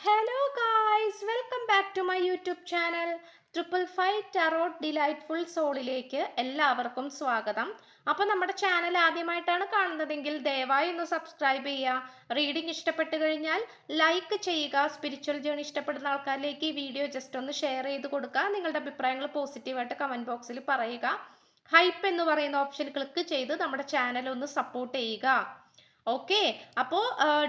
Hello guys welcome back to my YouTube channel triple five tarot delightful സോളിലേക്ക് എല്ലാവർക്കും സ്വാഗതം. അപ്പോൾ നമ്മുടെ ചാനൽ ആദ്യമായിട്ടാണ് കാണുന്നതെങ്കിൽ ദയവായി ഒന്ന് സബ്സ്ക്രൈബ് ചെയ്യുക. റീഡിംഗ് ഇഷ്ടപ്പെട്ട് കഴിഞ്ഞാൽ ലൈക്ക് ചെയ്യുക. സ്പിരിച്വൽ ജേണി ഇഷ്ടപ്പെടുന്ന ആൾക്കാരിലേക്ക് ഈ വീഡിയോ ജസ്റ്റ് ഒന്ന് ഷെയർ ചെയ്ത് കൊടുക്കുക. നിങ്ങളുടെ അഭിപ്രായങ്ങൾ പോസിറ്റീവായിട്ട് കമന്റ് ബോക്സിൽ പറയുക. ഹൈപ്പ് എന്ന് പറയുന്ന ഓപ്ഷൻ ക്ലിക്ക് ചെയ്ത് നമ്മുടെ ചാനൽ ഒന്ന് സപ്പോർട്ട് ചെയ്യുക. ഓക്കെ അപ്പോൾ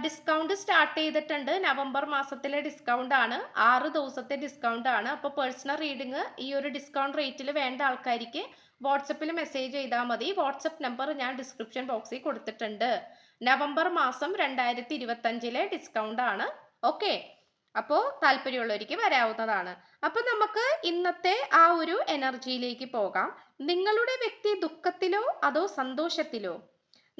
ഡിസ്കൗണ്ട് സ്റ്റാർട്ട് ചെയ്തിട്ടുണ്ട്. നവംബർ മാസത്തിലെ ഡിസ്കൗണ്ട് ആണ്. ആറ് ദിവസത്തെ ഡിസ്കൗണ്ട് ആണ്. അപ്പോൾ പേഴ്സണൽ റീഡിങ് ഈ ഒരു ഡിസ്കൗണ്ട് റേറ്റിൽ വേണ്ട ആൾക്കാർക്ക് വാട്സപ്പിൽ മെസ്സേജ് ചെയ്താൽ മതി. വാട്സപ്പ് നമ്പർ ഞാൻ ഡിസ്ക്രിപ്ഷൻ ബോക്സിൽ കൊടുത്തിട്ടുണ്ട്. നവംബർ മാസം രണ്ടായിരത്തി ഇരുപത്തഞ്ചിലെ ഡിസ്കൗണ്ട് ആണ്. ഓക്കെ അപ്പോൾ താല്പര്യമുള്ളവർക്ക് വരാവുന്നതാണ്. അപ്പോൾ നമുക്ക് ഇന്നത്തെ ആ ഒരു എനർജിയിലേക്ക് പോകാം. നിങ്ങളുടെ വ്യക്തി ദുഃഖത്തിലോ അതോ സന്തോഷത്തിലോ?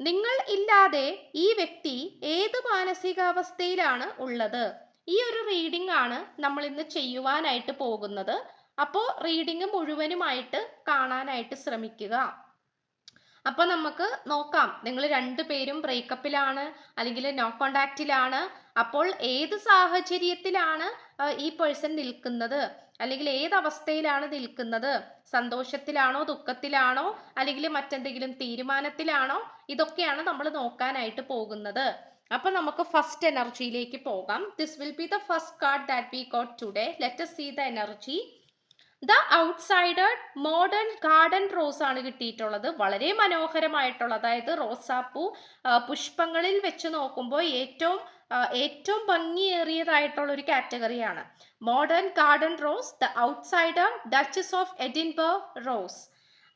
നിങ്ങൾ ഇല്ലാതെ ഈ വ്യക്തി ഏത് മാനസികാവസ്ഥയിലാണ് ഉള്ളത്? ഈ ഒരു റീഡിംഗ് ആണ് നമ്മൾ ഇന്ന് ചെയ്യുവാനായിട്ട് പോകുന്നത്. അപ്പോൾ റീഡിംഗ് മുഴുവനുമായിട്ട് കാണാനായിട്ട് ശ്രമിക്കുക. അപ്പോൾ നമുക്ക് നോക്കാം. നിങ്ങൾ രണ്ടു പേരും ബ്രേക്കപ്പിലാണ് അല്ലെങ്കിൽ നോ കോണ്ടാക്റ്റിലാണ് അപ്പോൾ ഏത് സാഹചര്യത്തിലാണ് ഈ പേഴ്സൺ നിൽക്കുന്നത്? അല്ലെങ്കിൽ ഏത് അവസ്ഥയിലാണ് നിൽക്കുന്നത്? സന്തോഷത്തിലാണോ ദുഃഖത്തിലാണോ അല്ലെങ്കിൽ മറ്റെന്തെങ്കിലും തീരുമാനത്തിലാണോ? ഇതൊക്കെയാണ് നമ്മൾ നോക്കാനായിട്ട് പോകുന്നത്. അപ്പൊ നമുക്ക് ഫസ്റ്റ് എനർജിയിലേക്ക് പോകാം. This will be the first card that we got today let see the energy the outsider modern garden rose ആണ് കിട്ടിയിട്ടുള്ളത്. വളരെ മനോഹരമായിട്ടുള്ള അതായത് റോസാപ്പൂ പുഷ്പങ്ങളിൽ വെച്ച് നോക്കുമ്പോൾ ഏറ്റവും ഏറ്റവും ഭംഗിയേറിയതായിട്ടുള്ള ഒരു കാറ്റഗറിയാണ് modern garden rose the outsider duchess of Edinburgh rose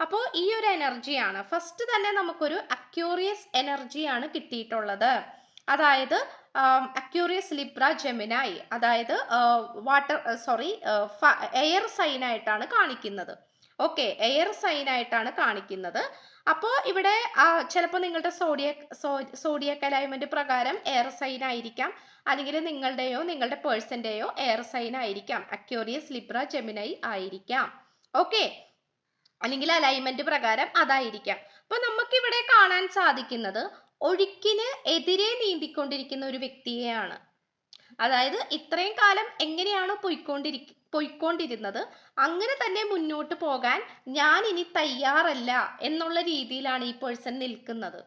അപ്പോൾ ഈ ഒരു എനർജിയാണ് ഫസ്റ്റ് തന്നെ നമുക്കൊരു അക്യൂറിയസ് എനർജിയാണ് കിട്ടിയിട്ടുള്ളത്. അതായത് അക്യൂറിയസ് ലിബ്ര ജെമിനായി അതായത് വാട്ടർ സോറി എയർ സൈനായിട്ടാണ് കാണിക്കുന്നത്. ഓക്കെ എയർ സൈൻ ആയിട്ടാണ് കാണിക്കുന്നത്. അപ്പോൾ ഇവിടെ ചിലപ്പോൾ നിങ്ങളുടെ സോഡിയക് സോഡിയക് അലൈൻമെന്റ് പ്രകാരം എയർ സൈൻ ആയിരിക്കാം. അല്ലെങ്കിൽ നിങ്ങളുടെയോ നിങ്ങളുടെ പേഴ്സന്റെയോ എയർ സൈൻ ആയിരിക്കാം. അക്യൂറിയസ് ലിബ്ര ജെമിനൈ ആയിരിക്കാം. ഓക്കെ അല്ലെങ്കിൽ അലൈൻമെന്റ് പ്രകാരം അതായിരിക്കാം. അപ്പൊ നമുക്കിവിടെ കാണാൻ സാധിക്കുന്നത് ഒഴുക്കിന് എതിരെ നീന്തിക്കൊണ്ടിരിക്കുന്ന ഒരു വ്യക്തിയെയാണ്. അതായത് ഇത്രയും കാലം എങ്ങനെയാണ് പോയിക്കൊണ്ടിരിക്ക പോയിക്കൊണ്ടിരുന്നത്. അങ്ങനെ തന്നെ മുന്നോട്ട് പോകാൻ ഞാൻ ഇനി തയ്യാറല്ല എന്നുള്ള രീതിയിലാണ് ഈ പേഴ്സൺ നിൽക്കുന്നത്.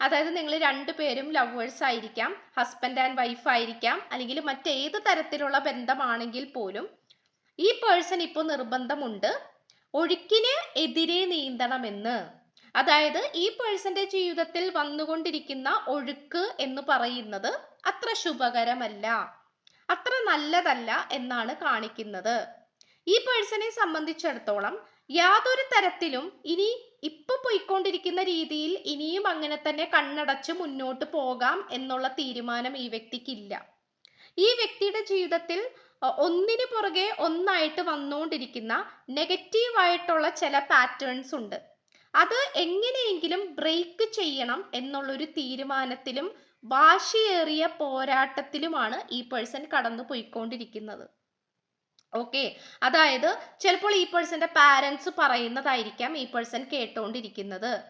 അതായത് നിങ്ങൾ രണ്ടുപേരും ലവേഴ്സ് ആയിരിക്കാം ഹസ്ബൻഡ് ആൻഡ് വൈഫ് ആയിരിക്കാം അല്ലെങ്കിൽ മറ്റേത് തരത്തിലുള്ള ബന്ധമാണെങ്കിൽ പോലും ഈ പേഴ്സൺ ഇപ്പോൾ നിർബന്ധമുണ്ട്. ഒഴുക്കിന് എതിരെ നീന്തണമെന്ന്. അതായത് ഈ പേഴ്സന്റെ ജീവിതത്തിൽ വന്നുകൊണ്ടിരിക്കുന്ന ഒഴുക്ക് എന്ന് പറയുന്നത് അത്ര ശുഭകരമല്ല. അത്ര നല്ലതല്ല എന്നാണ് കാണിക്കുന്നത്. ഈ പേഴ്സണെ സംബന്ധിച്ചിടത്തോളം യാതൊരു തരത്തിലും ഇനി ഇപ്പൊ പോയിക്കൊണ്ടിരിക്കുന്ന രീതിയിൽ ഇനിയും അങ്ങനെ തന്നെ കണ്ണടച്ച് മുന്നോട്ട് പോകാം എന്നുള്ള തീരുമാനം ഈ വ്യക്തിക്കില്ല. ഈ വ്യക്തിയുടെ ജീവിതത്തിൽ ഒന്നിനു പുറകെ ഒന്നായിട്ട് വന്നുകൊണ്ടിരിക്കുന്ന നെഗറ്റീവായിട്ടുള്ള ചില പാറ്റേൺസ് ഉണ്ട്. അത് എങ്ങനെയെങ്കിലും ബ്രേക്ക് ചെയ്യണം എന്നുള്ളൊരു തീരുമാനത്തിലും വാശിയേറിയ പോരാട്ടത്തിലുമാണ് ഈ പേഴ്സൺ കടന്നു പോയിക്കൊണ്ടിരിക്കുന്നത്. ഓക്കെ അതായത് ചിലപ്പോൾ ഈ പേഴ്സന്റെ പാരൻസ് പറയുന്നതായിരിക്കാം ഈ പേഴ്സൺ കേട്ടോണ്ടിരിക്കുന്നത്.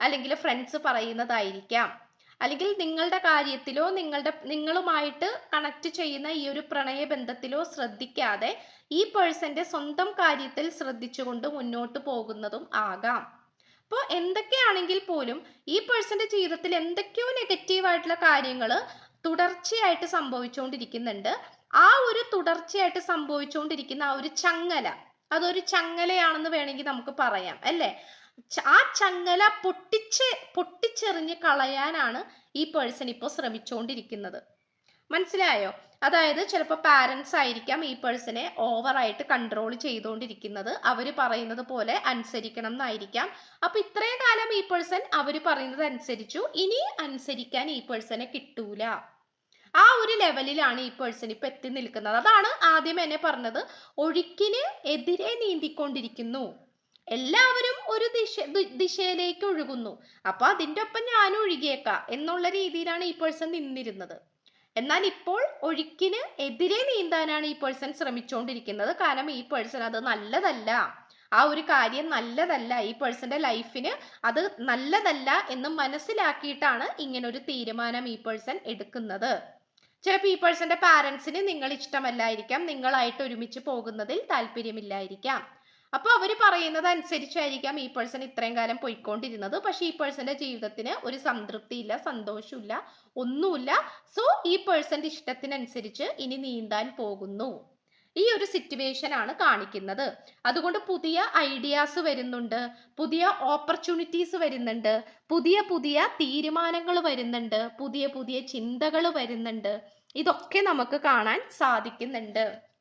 അല്ലെങ്കിൽ ഫ്രണ്ട്സ് പറയുന്നതായിരിക്കാം. അല്ലെങ്കിൽ നിങ്ങളുടെ കാര്യത്തിലോ നിങ്ങളുടെ നിങ്ങളുമായിട്ട് കണക്ട് ചെയ്യുന്ന ഈ ഒരു പ്രണയബന്ധത്തിലോ ശ്രദ്ധിക്കാതെ ഈ പേഴ്സന്റെ സ്വന്തം കാര്യത്തിൽ ശ്രദ്ധിച്ചുകൊണ്ട് മുന്നോട്ട് പോകുന്നതും ആകാം. അപ്പോൾ എന്തൊക്കെയാണെങ്കിൽ പോലും ഈ പേഴ്സന്റെ ജീവിതത്തിൽ എന്തൊക്കെയോ നെഗറ്റീവായിട്ടുള്ള കാര്യങ്ങൾ തുടർച്ചയായിട്ട് സംഭവിച്ചുകൊണ്ടിരിക്കുന്നുണ്ട് ആ ഒരു തുടർച്ചയായിട്ട് സംഭവിച്ചുകൊണ്ടിരിക്കുന്ന ആ ഒരു ചങ്ങല അതൊരു ചങ്ങലയാണെന്ന് വേണമെങ്കിൽ നമുക്ക് പറയാം അല്ലേ? ആ ചങ്ങല പൊട്ടിച്ച് പൊട്ടിച്ചെറിഞ്ഞ് കളയാനാണ് ഈ പേഴ്സൺ ഇപ്പോൾ ശ്രമിച്ചുകൊണ്ടിരിക്കുന്നത് മനസ്സിലായോ? അതായത് ചിലപ്പോൾ പാരൻസ് ആയിരിക്കാം ഈ പേഴ്സണെ ഓവറായിട്ട് കൺട്രോൾ ചെയ്തുകൊണ്ടിരിക്കുന്നത് അവർ പറയുന്നത് പോലെ അനുസരിക്കണം എന്നായിരിക്കാം. അപ്പം ഇത്രയും കാലം ഈ പേഴ്സൺ അവർ പറയുന്നത് അനുസരിച്ചു. ഇനി അനുസരിക്കാൻ ഈ പേഴ്സണെ കിട്ടൂല. ആ ഒരു ലെവലിലാണ് ഈ പേഴ്സൺ ഇപ്പം എത്തി നിൽക്കുന്നത്. അതാണ് ആദ്യം എന്നെ പറഞ്ഞത്. ഒഴുക്കിന് എതിരെ നീന്തിക്കൊണ്ടിരിക്കുന്നു. എല്ലാവരും ഒരു ദിശ ദിശയിലേക്ക് ഒഴുകുന്നു. അപ്പൊ അതിന്റെ ഒപ്പം ഞാനും ഒഴുകിയേക്കാം എന്നുള്ള രീതിയിലാണ് ഈ പേഴ്സൺ നിന്നിരുന്നത്. എന്നാൽ ഇപ്പോൾ ഒഴുക്കിന് എതിരെ നീന്താനാണ് ഈ പേഴ്സൺ ശ്രമിച്ചുകൊണ്ടിരിക്കുന്നത് കാരണം ഈ പേഴ്സൺ അത് നല്ലതല്ല. ആ ഒരു കാര്യം നല്ലതല്ല. ഈ പേഴ്സന്റെ ലൈഫിന് അത് നല്ലതല്ല എന്ന് മനസ്സിലാക്കിയിട്ടാണ് ഇങ്ങനെ ഒരു തീരുമാനം ഈ പേഴ്സൺ എടുക്കുന്നത്. ചിലപ്പോൾ ഈ പേഴ്സന്റെ പാരൻസിന് നിങ്ങൾ ഇഷ്ടമല്ലായിരിക്കാം നിങ്ങളായിട്ട് ഒരുമിച്ച് പോകുന്നതിൽ താല്പര്യമില്ലായിരിക്കാം. അപ്പോൾ അവർ പറയുന്നത് അനുസരിച്ചായിരിക്കാം ഈ പേഴ്സൺ ഇത്രയും കാലം പോയിക്കൊണ്ടിരുന്നത്. പക്ഷേ ഈ പേഴ്സന്റെ ജീവിതത്തിന് ഒരു സംതൃപ്തി ഇല്ല സന്തോഷമില്ല ഒന്നുമില്ല. സോ ഈ പേഴ്സന്റെ ഇഷ്ടത്തിനനുസരിച്ച് ഇനി നീന്താൻ പോകുന്നു. ഈ ഒരു സിറ്റുവേഷൻ ആണ് കാണിക്കുന്നത്. അതുകൊണ്ട് പുതിയ ഐഡിയാസ് വരുന്നുണ്ട്. പുതിയ ഓപ്പർച്യൂണിറ്റീസ് വരുന്നുണ്ട്. പുതിയ പുതിയ തീരുമാനങ്ങൾ വരുന്നുണ്ട്. പുതിയ പുതിയ ചിന്തകൾ വരുന്നുണ്ട്. ഇതൊക്കെ നമുക്ക് കാണാൻ സാധിക്കുന്നുണ്ട്.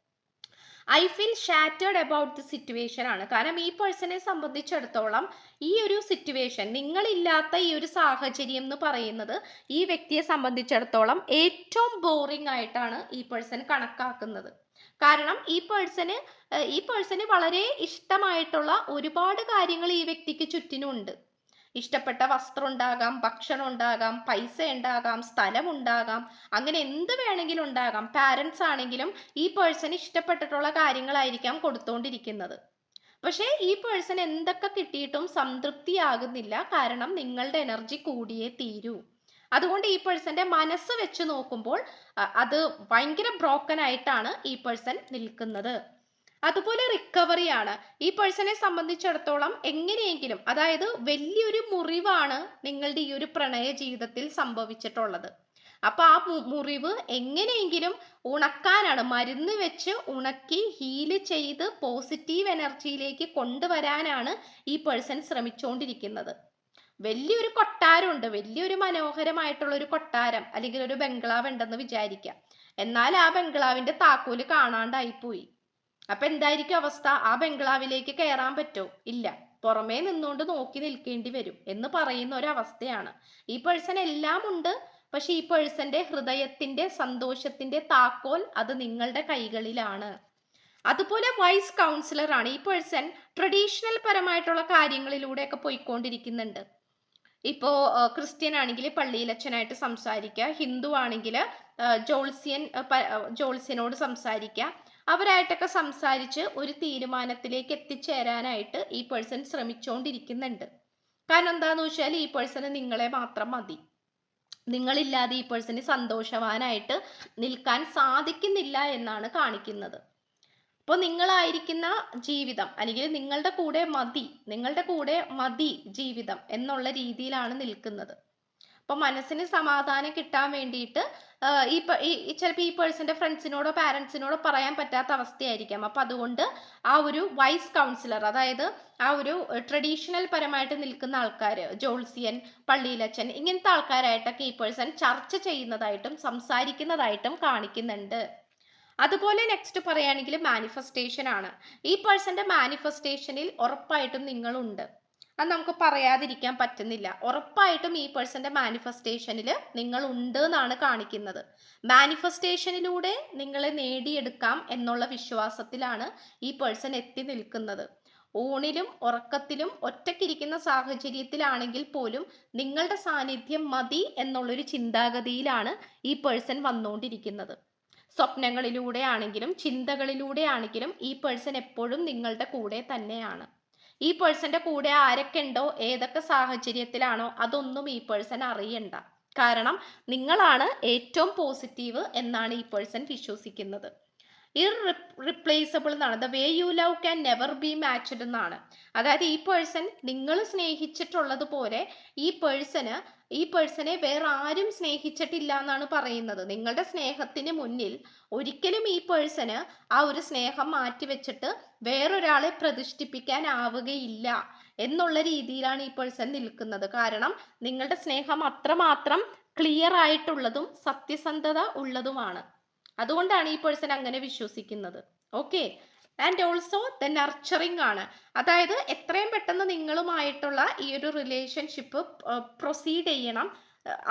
I feel shattered about the situation ആണ്. കാരണം ഈ പേഴ്സണെ സംബന്ധിച്ചിടത്തോളം ഈ ഒരു സിറ്റുവേഷൻ നിങ്ങളില്ലാത്ത ഈ ഒരു സാഹചര്യം എന്ന് പറയുന്നത് ഈ വ്യക്തിയെ സംബന്ധിച്ചിടത്തോളം ഏറ്റവും ബോറിംഗ് ആയിട്ടാണ് ഈ പേഴ്സൺ കണക്കാക്കുന്നത്. കാരണം ഈ പേഴ്സന് ഈ പേഴ്സന് വളരെ ഇഷ്ടമായിട്ടുള്ള ഒരുപാട് കാര്യങ്ങൾ ഈ വ്യക്തിക്ക് ചുറ്റിനുമുണ്ട്. ഇഷ്ടപ്പെട്ട വസ്ത്രം ഉണ്ടാകാം ഭക്ഷണം ഉണ്ടാകാം പൈസ ഉണ്ടാകാം സ്ഥലം ഉണ്ടാകാം അങ്ങനെ എന്ത് വേണമെങ്കിലും ഉണ്ടാകാം. പാരൻസ് ആണെങ്കിലും ഈ പേഴ്സൺ ഇഷ്ടപ്പെട്ടിട്ടുള്ള കാര്യങ്ങളായിരിക്കാം കൊടുത്തുകൊണ്ടിരിക്കുന്നത് പക്ഷേ ഈ പേഴ്സൺ എന്തൊക്കെ കിട്ടിയിട്ടും സംതൃപ്തിയാകുന്നില്ല. കാരണം നിങ്ങളുടെ എനർജി കൂടിയേ തീരൂ. അതുകൊണ്ട് ഈ പേഴ്സന്റെ മനസ്സ് വെച്ച് നോക്കുമ്പോൾ അത് ഭയങ്കര ബ്രോക്കൻ ആയിട്ടാണ് ഈ പേഴ്സൺ നിൽക്കുന്നത്. അതുപോലെ റിക്കവറി ആണ്. ഈ പേഴ്സണെ സംബന്ധിച്ചിടത്തോളം എങ്ങനെയെങ്കിലും അതായത് വലിയൊരു മുറിവാണ് നിങ്ങളുടെ ഈ ഒരു പ്രണയ ജീവിതത്തിൽ സംഭവിച്ചിട്ടുള്ളത്. അപ്പൊ ആ മുറിവ് എങ്ങനെയെങ്കിലും ഉണക്കാനാണ് മരുന്ന് വെച്ച് ഉണക്കി ഹീൽ ചെയ്ത് പോസിറ്റീവ് എനർജിയിലേക്ക് കൊണ്ടുവരാനാണ് ഈ പേഴ്സൺ ശ്രമിച്ചുകൊണ്ടിരിക്കുന്നത് വലിയൊരു കൊട്ടാരമുണ്ട് വലിയൊരു മനോഹരമായിട്ടുള്ള ഒരു കൊട്ടാരം അല്ലെങ്കിൽ ഒരു ബംഗ്ലാവ് ഉണ്ടെന്ന് വിചാരിക്കാം. എന്നാൽ ആ ബംഗ്ലാവിന്റെ താക്കോൽ കാണാണ്ടായിപ്പോയി. അപ്പൊ എന്തായിരിക്കും അവസ്ഥ? ആ ബംഗ്ലാവിലേക്ക് കയറാൻ പറ്റോ? ഇല്ല. പുറമേ നിന്നുകൊണ്ട് നോക്കി നിൽക്കേണ്ടി വരും എന്ന് പറയുന്ന ഒരവസ്ഥയാണ്. ഈ പേഴ്സൺ എല്ലാം ഉണ്ട്. പക്ഷെ ഈ പേഴ്സന്റെ ഹൃദയത്തിന്റെ സന്തോഷത്തിന്റെ താക്കോൽ അത് നിങ്ങളുടെ കൈകളിലാണ്. അതുപോലെ വൈസ് കൗൺസിലർ ആണ്. ഈ പേഴ്സൺ ട്രഡീഷണൽ പരമായിട്ടുള്ള കാര്യങ്ങളിലൂടെയൊക്കെ പോയിക്കൊണ്ടിരിക്കുന്നുണ്ട്. ഇപ്പോ ക്രിസ്ത്യൻ ആണെങ്കിൽ പള്ളിയിലച്ഛനായിട്ട് സംസാരിക്കുക. ഹിന്ദു ആണെങ്കിൽ ജോൾസിയൻ ജോൾസിയനോട് സംസാരിക്കുക. അവരായിട്ടൊക്കെ സംസാരിച്ച് ഒരു തീരുമാനത്തിലേക്ക് എത്തിച്ചേരാനായിട്ട് ഈ പേഴ്സൺ ശ്രമിച്ചുകൊണ്ടിരിക്കുന്നുണ്ട് കാരണം എന്താന്ന് വെച്ചാൽ ഈ പേഴ്സണ് നിങ്ങളെ മാത്രം മതി. നിങ്ങളില്ലാതെ ഈ പേഴ്സണ് സന്തോഷവാനായിട്ട് നിൽക്കാൻ സാധിക്കുന്നില്ല എന്നാണ് കാണിക്കുന്നത്. അപ്പോൾ നിങ്ങളായിരിക്കുന്ന ജീവിതം അല്ലെങ്കിൽ നിങ്ങളുടെ കൂടെ മതി നിങ്ങളുടെ കൂടെ മതി ജീവിതം എന്നുള്ള രീതിയിലാണ് നിൽക്കുന്നത്. അപ്പോൾ മനസ്സിന് സമാധാനം കിട്ടാൻ വേണ്ടിയിട്ട് ഈ ചിലപ്പോൾ ഈ പേഴ്സന്റെ ഫ്രണ്ട്സിനോടോ പാരൻസിനോടോ പറയാൻ പറ്റാത്ത അവസ്ഥയായിരിക്കാം. അപ്പം അതുകൊണ്ട് ആ ഒരു വൈസ് കൗൺസിലർ അതായത് ആ ഒരു ട്രഡീഷണൽ പരമായിട്ട് നിൽക്കുന്ന ആൾക്കാർ ജോൾസിയൻ പള്ളിയിലച്ചൻ ഇങ്ങനത്തെ ആൾക്കാരായിട്ടൊക്കെ ഈ പേഴ്സൺ ചർച്ച ചെയ്യുന്നതായിട്ടും സംസാരിക്കുന്നതായിട്ടും കാണിക്കുന്നുണ്ട്. അതുപോലെ നെക്സ്റ്റ് പറയുകയാണെങ്കിൽ മാനിഫെസ്റ്റേഷൻ ആണ്. ഈ പേഴ്സന്റെ മാനിഫെസ്റ്റേഷനിൽ ഉറപ്പായിട്ടും നിങ്ങളുണ്ട്. അത് നമുക്ക് പറയാതിരിക്കാൻ പറ്റുന്നില്ല. ഉറപ്പായിട്ടും ഈ പേഴ്സന്റെ മാനിഫെസ്റ്റേഷനിൽ നിങ്ങൾ ഉണ്ട് എന്നാണ് കാണിക്കുന്നത്. മാനിഫെസ്റ്റേഷനിലൂടെ നിങ്ങളെ നേടിയെടുക്കാം എന്നുള്ള വിശ്വാസത്തിലാണ് ഈ പേഴ്സൺ എത്തി നിൽക്കുന്നത്. ഊണിലും ഉറക്കത്തിലും ഒറ്റക്കിരിക്കുന്ന സാഹചര്യത്തിലാണെങ്കിൽ പോലും നിങ്ങളുടെ സാന്നിധ്യം മതി എന്നുള്ളൊരു ചിന്താഗതിയിലാണ് ഈ പേഴ്സൺ വന്നുകൊണ്ടിരിക്കുന്നത്. സ്വപ്നങ്ങളിലൂടെ ആണെങ്കിലും ചിന്തകളിലൂടെ ആണെങ്കിലും ഈ പേഴ്സൺ എപ്പോഴും നിങ്ങളുടെ കൂടെ തന്നെയാണ്. ഈ പേഴ്സന്റെ കൂടെ ആരൊക്കെ ഉണ്ടോ? ഏതൊക്കെ സാഹചര്യത്തിലാണോ? അതൊന്നും ഈ പേഴ്സൺ അറിയണ്ട. കാരണം നിങ്ങളാണ് ഏറ്റവും പോസിറ്റീവ് എന്നാണ് ഈ പേഴ്സൺ വിശ്വസിക്കുന്നത്. ഇറിപ്ലേസബിൾ എന്നാണ്. The way you love can never be matched എന്നാണ്. അതായത് ഈ പേഴ്സൺ നിങ്ങൾ സ്നേഹിച്ചിട്ടുള്ളത് പോലെ ഈ പേഴ്സന് ഈ പേഴ്സണെ വേറെ ആരും സ്നേഹിച്ചിട്ടില്ല എന്നാണ് പറയുന്നത്. നിങ്ങളുടെ സ്നേഹത്തിന് മുന്നിൽ ഒരിക്കലും ഈ പേഴ്സന് ആ ഒരു സ്നേഹം മാറ്റിവെച്ചിട്ട് വേറൊരാളെ പ്രതിഷ്ഠിപ്പിക്കാൻ ആവുകയില്ല എന്നുള്ള രീതിയിലാണ് ഈ പേഴ്സൺ നിൽക്കുന്നത്. കാരണം നിങ്ങളുടെ സ്നേഹം അത്രമാത്രം ക്ലിയർ ആയിട്ടുള്ളതും സത്യസന്ധത ഉള്ളതുമാണ്. അതുകൊണ്ടാണ് ഈ പേഴ്സൺ അങ്ങനെ വിശ്വസിക്കുന്നത്. Okay and also the nurturing ആണ്. അതായത് എത്രയും പെട്ടെന്ന് നിങ്ങളുമായിട്ടുള്ള ഈ ഒരു റിലേഷൻഷിപ്പ് പ്രൊസീഡ് ചെയ്യണം.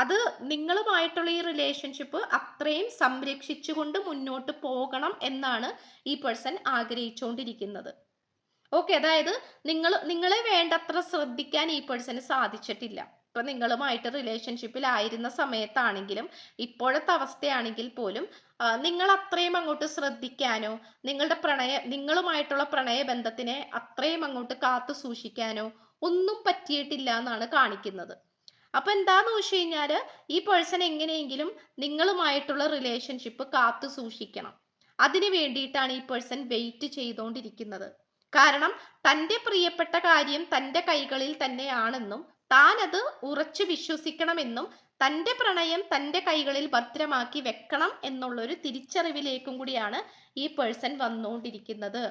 അത് നിങ്ങളുമായിട്ടുള്ള ഈ റിലേഷൻഷിപ്പ് അത്രയും സംരക്ഷിച്ചുകൊണ്ട് മുന്നോട്ട് പോകണം എന്നാണ് ഈ പേഴ്സൺ ആഗ്രഹിച്ചുകൊണ്ടിരിക്കുന്നത് ഓക്കെ അതായത് നിങ്ങൾ നിങ്ങളെ വേണ്ടത്ര ശ്രദ്ധിക്കാൻ ഈ പേഴ്സന് സാധിച്ചിട്ടില്ല. ഇപ്പൊ നിങ്ങളുമായിട്ട് റിലേഷൻഷിപ്പിലായിരുന്ന സമയത്താണെങ്കിലും ഇപ്പോഴത്തെ അവസ്ഥയാണെങ്കിൽ പോലും നിങ്ങൾ അത്രയും അങ്ങോട്ട് ശ്രദ്ധിക്കാനോ നിങ്ങളുടെ പ്രണയ നിങ്ങളുമായിട്ടുള്ള പ്രണയബന്ധത്തിനെ അത്രയും അങ്ങോട്ട് കാത്തു സൂക്ഷിക്കാനോ ഒന്നും പറ്റിയിട്ടില്ല എന്നാണ് കാണിക്കുന്നത്. അപ്പൊ എന്താന്ന് വെച്ച് കഴിഞ്ഞാൽ ഈ പേഴ്സൺ എങ്ങനെയെങ്കിലും നിങ്ങളുമായിട്ടുള്ള റിലേഷൻഷിപ്പ് കാത്തു സൂക്ഷിക്കണം. അതിനു വേണ്ടിയിട്ടാണ് ഈ പേഴ്സൺ വെയിറ്റ് ചെയ്തുകൊണ്ടിരിക്കുന്നത് കാരണം തന്റെ പ്രിയപ്പെട്ട കാര്യം തന്റെ കൈകളിൽ തന്നെയാണെന്നും താൻ അത് ഉറച്ചു വിശ്വസിക്കണമെന്നും തന്റെ പ്രണയം തന്റെ കൈകളിൽ ഭദ്രമാക്കി വെക്കണം എന്നുള്ളൊരു തിരിച്ചറിവിലേക്കും കൂടിയാണ് ഈ പേഴ്സൺ വന്നുകൊണ്ടിരിക്കുന്നത്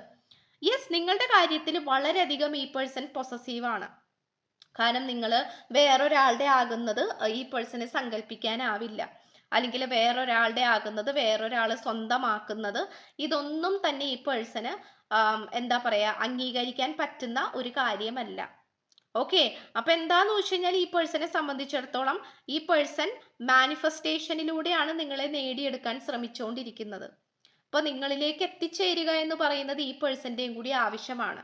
യെസ് നിങ്ങളുടെ കാര്യത്തിൽ വളരെയധികം ഈ പേഴ്സൺ പൊസസീവാണ് കാരണം നിങ്ങൾ വേറൊരാളുടെ ആകുന്നത് ഈ പേഴ്സണെ സങ്കല്പിക്കാനാവില്ല അല്ലെങ്കിൽ വേറൊരാളുടെ ആകുന്നത് വേറൊരാൾ സ്വന്തമാക്കുന്നത് ഇതൊന്നും തന്നെ ഈ പേഴ്സണ് എന്താ പറയുക അംഗീകരിക്കാൻ പറ്റുന്ന ഒരു കാര്യമല്ല. ഓക്കെ അപ്പൊ എന്താന്ന് വെച്ച് കഴിഞ്ഞാൽ ഈ പേഴ്സണെ സംബന്ധിച്ചിടത്തോളം ഈ പേഴ്സൺ മാനിഫെസ്റ്റേഷനിലൂടെയാണ് നിങ്ങളെ നേടിയെടുക്കാൻ ശ്രമിച്ചുകൊണ്ടിരിക്കുന്നത് അപ്പൊ നിങ്ങളിലേക്ക് എത്തിച്ചേരുക എന്ന് പറയുന്നത് ഈ പേഴ്സന്റെയും കൂടി ആവശ്യമാണ്.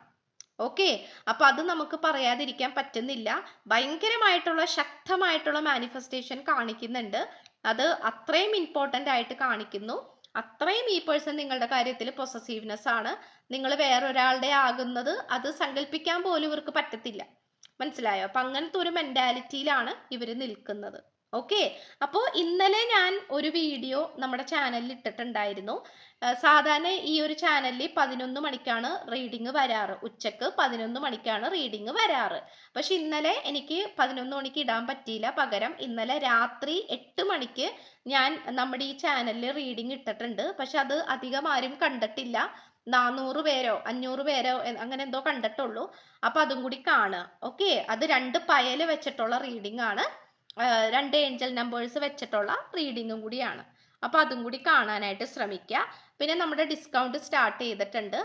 ഓക്കെ അപ്പൊ അത് നമുക്ക് പറയാതിരിക്കാൻ പറ്റുന്നില്ല. ഭയങ്കരമായിട്ടുള്ള ശക്തമായിട്ടുള്ള മാനിഫെസ്റ്റേഷൻ കാണിക്കുന്നുണ്ട്. അത് അത്രയും ഇമ്പോർട്ടന്റ് ആയിട്ട് കാണിക്കുന്നു. അത്രയും ഈ പേഴ്സൺ നിങ്ങളുടെ കാര്യത്തിൽ പൊസസീവ്നെസ് ആണ്. നിങ്ങൾ വേറൊരാളുടെ ആകുന്നത് അത് സങ്കല്പിക്കാൻ പോലും ഇവർക്ക് പറ്റത്തില്ല. മനസ്സിലായോ? അപ്പൊ അങ്ങനത്തെ ഒരു മെന്റാലിറ്റിയിലാണ് ഇവർ നിൽക്കുന്നത്. ഓക്കെ അപ്പോ ഇന്നലെ ഞാൻ ഒരു വീഡിയോ നമ്മുടെ ചാനലിൽ ഇട്ടിട്ടുണ്ടായിരുന്നു. സാധാരണ ഈ ഒരു ചാനലിൽ പതിനൊന്ന് മണിക്കാണ് റീഡിങ് വരാറ്. ഉച്ചയ്ക്ക് പതിനൊന്ന് മണിക്കാണ് റീഡിങ് വരാറ്. പക്ഷെ ഇന്നലെ എനിക്ക് പതിനൊന്ന് മണിക്ക് ഇടാൻ പറ്റിയില്ല. പകരം ഇന്നലെ രാത്രി എട്ട് മണിക്ക് ഞാൻ നമ്മുടെ ഈ ചാനലിൽ റീഡിങ് ഇട്ടിട്ടുണ്ട്. പക്ഷെ അത് അധികം ആരും കണ്ടിട്ടില്ല. നാനൂറ് പേരോ അഞ്ഞൂറ് പേരോ അങ്ങനെ എന്തോ കണ്ടിട്ടുള്ളൂ. അപ്പൊ അതും കൂടി കാണുക. ഓക്കെ അത് രണ്ട് പയൽ വെച്ചിട്ടുള്ള റീഡിംഗ് ആണ്. രണ്ട് ഏഞ്ചൽ നമ്പേഴ്സ് വെച്ചിട്ടുള്ള റീഡിങ്ങും കൂടിയാണ്. അപ്പോൾ അതും കൂടി കാണാനായിട്ട് ശ്രമിക്കുക പിന്നെ നമ്മുടെ ഡിസ്കൗണ്ട് സ്റ്റാർട്ട് ചെയ്തിട്ടുണ്ട്.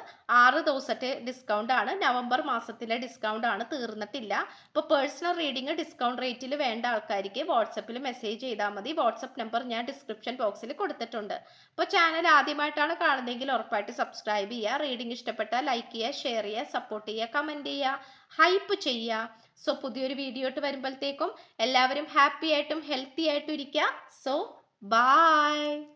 ആറ് ദിവസത്തെ ഡിസ്കൗണ്ട് ആണ്. നവംബർ മാസത്തിലെ ഡിസ്കൗണ്ട് ആണ് തീർന്നിട്ടില്ല. അപ്പോൾ പേഴ്സണൽ റീഡിംഗ് ഡിസ്കൗണ്ട് റേറ്റിൽ വേണ്ട ആൾക്കാർക്ക് വാട്സപ്പിൽ മെസ്സേജ് ചെയ്താൽ മതി. വാട്സപ്പ് നമ്പർ ഞാൻ ഡിസ്ക്രിപ്ഷൻ ബോക്സിൽ കൊടുത്തിട്ടുണ്ട്. അപ്പോൾ ചാനൽ ആദ്യമായിട്ടാണ് കാണുന്നതെങ്കിൽ ഉറപ്പായിട്ട് സബ്സ്ക്രൈബ് ചെയ്യുക. റീഡിംഗ് ഇഷ്ടപ്പെട്ടാൽ ലൈക്ക് ചെയ്യുക ഷെയർ ചെയ്യുക സപ്പോർട്ട് ചെയ്യുക കമന്റ് ചെയ്യുക ഹൈപ്പ് ചെയ്യുക. സോ പുതിയൊരു വീഡിയോ ഇട്ട് വരുമ്പോഴത്തേക്കും എല്ലാവരും ഹാപ്പി ആയിട്ടും ഹെൽത്തി ആയിട്ടും ഇരിക്കുക സോ Bye.